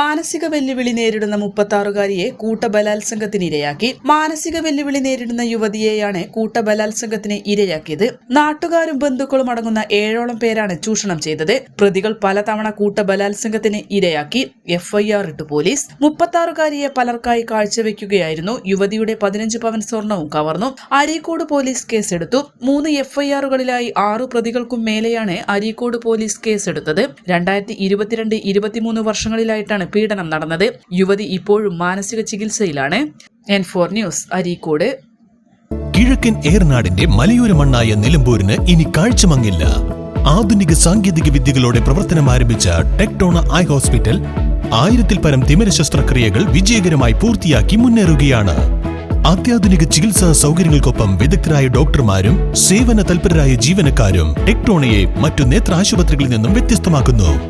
മാനസിക വെല്ലുവിളി നേരിടുന്ന മുപ്പത്താറുകാരിയെ കൂട്ടബലാത്സംഗത്തിന് ഇരയാക്കി. മാനസിക വെല്ലുവിളി നേരിടുന്ന യുവതിയെയാണ് കൂട്ടബലാത്സംഗത്തിന് ഇരയാക്കിയത്. നാട്ടുകാരും ബന്ധുക്കളും അടങ്ങുന്ന ഏഴോളം പേരാണ് ചൂഷണം ചെയ്തത്. പ്രതികൾ പലതവണ കൂട്ടബലാത്സംഗത്തിന് ഇരയാക്കി. എഫ്ഐആർ ഇട്ടു പോലീസ്. മുപ്പത്താറുകാരിയെ പലർക്കായി കാഴ്ചവെക്കുകയായിരുന്നു. യുവതിയുടെ പതിനഞ്ച് പവൻ സ്വർണവും കവർന്നു. അരീക്കോട് പോലീസ് കേസെടുത്തു. മൂന്ന് എഫ്ഐആറുകളിലായി ആറു പ്രതികൾക്കും മേലെയാണ് അരീക്കോട് പോലീസ് കേസെടുത്തത്. രണ്ടായിരത്തി ഇരുപത്തിരണ്ട് ഇരുപത്തിമൂന്ന് വർഷങ്ങളിലായിട്ടാണ് പീഡനം നടന്നത്. യുവതി ഇപ്പോഴും മാനസിക ചികിത്സയിലാണ്. N four news Areekode. കിഴക്കൻ ഏർനാടിന്റെ മലയോര മണ്ണായ നിലമ്പൂരിന് ഇനി കാഴ്ചമങ്ങില്ല. ആധുനിക സാങ്കേതിക വിദ്യകളോടെ പ്രവർത്തനം ആരംഭിച്ച ടെക്ടോണ ഐ ഹോസ്പിറ്റൽ ആയിരത്തിൽ പരം തിമിര ശസ്ത്രക്രിയകൾ വിജയകരമായി പൂർത്തിയാക്കി മുന്നേറുകയാണ്. അത്യാധുനിക ചികിത്സാ സൗകര്യങ്ങൾക്കൊപ്പം വിദഗ്ധരായ ഡോക്ടർമാരും സേവന തൽപരരായ ജീവനക്കാരും ടെക്ടോണയെ മറ്റു നേത്ര ആശുപത്രികളിൽ നിന്നും വ്യത്യസ്തമാക്കുന്നു.